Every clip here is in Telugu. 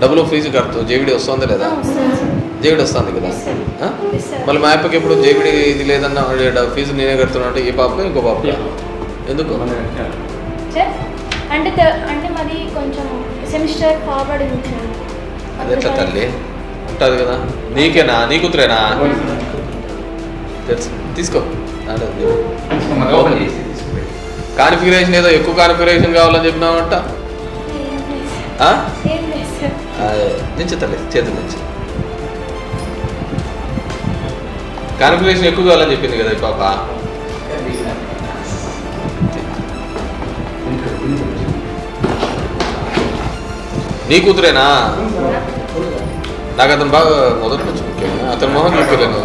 డబ్బులు ఫీజు కడుతూ జేవిడి వస్తుందా లేదా? జేవిడి వస్తుంది కదా? మళ్ళీ మా అప్పకి ఎప్పుడు జేవిడి ఇది లేదన్న ఫీజు నేనే కడుతున్నా అంటే ఈ పాప ఇంకో పాప. ఎందుకు? అంటే తె- అంటే మాది కొంచెం సెమిస్టర్ ఫార్వర్డ్ ఉంది సార్ అది ఎట్లా తల్లి. ఉంటుంది కదా. నీకేనా? నీ కూతురేనా? తెలుసు. తీసుకో. కాన్ఫిగరేషన్ ఏదో ఎక్కువ కాన్ఫిగరేషన్ కావాలని చెప్పినావంట? నుంచి తల్లి చేతుల నుంచి. కాన్ఫిగరేషన్ ఎక్కువ కావాలని చెప్పింది కదా పాప. నీ కూతురేనా? నాకు అతను బాగా మొదటి నుంచి ముఖ్యం అతని మొహం చూపించలేను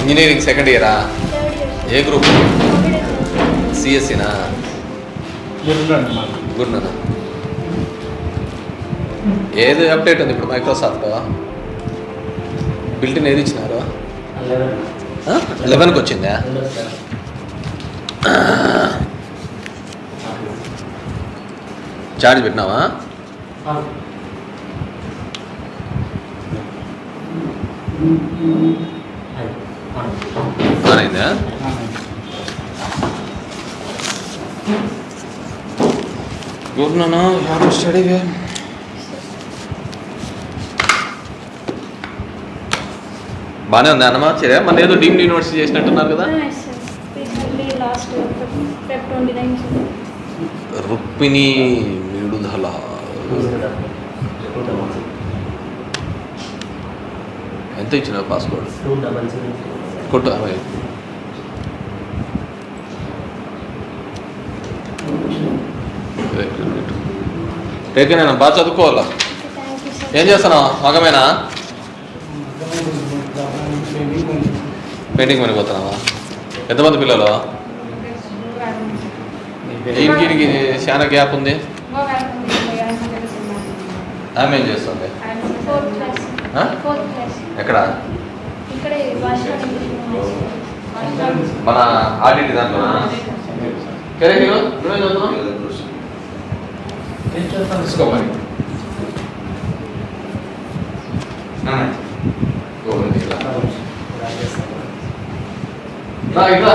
ఇంజనీరింగ్ సెకండ్ ఇయరా? ఏ గ్రూప్? సిఎస్సినా? గుడ్ నాన్న ఏది అప్డేట్ ఉంది ఇప్పుడు మైక్రోసాఫ్ట్? బిల్టిన్ ఏది ఇచ్చినారు? లెవెన్కి వచ్చిందా? చార్జ్ పెట్టినావా? ఆన్ అయిందా గుడ్ నాన్న హ్యావ్ స్టడీ వే బాగానే ఉంది అన్నమా? సరే మన ఏదో డీమ్డ్ యూనివర్సిటీ చేసినట్టున్నారు కదా. ఆ, yes, sir. Recently last Feb 29 sir. Rukmini విడుదల ఎంత ఇచ్చిన పాస్పోర్ట్ కొట్టు. టేకేనా బాగా చదువుకోవాలా. ఏం చేస్తున్నావు? మగమేనా? పెయింటింగ్ పని పోతున్నావా? ఎంతమంది పిల్లలు? ఇంటికి చాలా గ్యాప్ ఉంది. ఆమె ఏం చేస్తుంది. ఎక్కడ? మన ఆడిట్ దాంట్లో. సరే హీరో నువ్వేం చదువుతున్నావు? రా, ఇట్రా.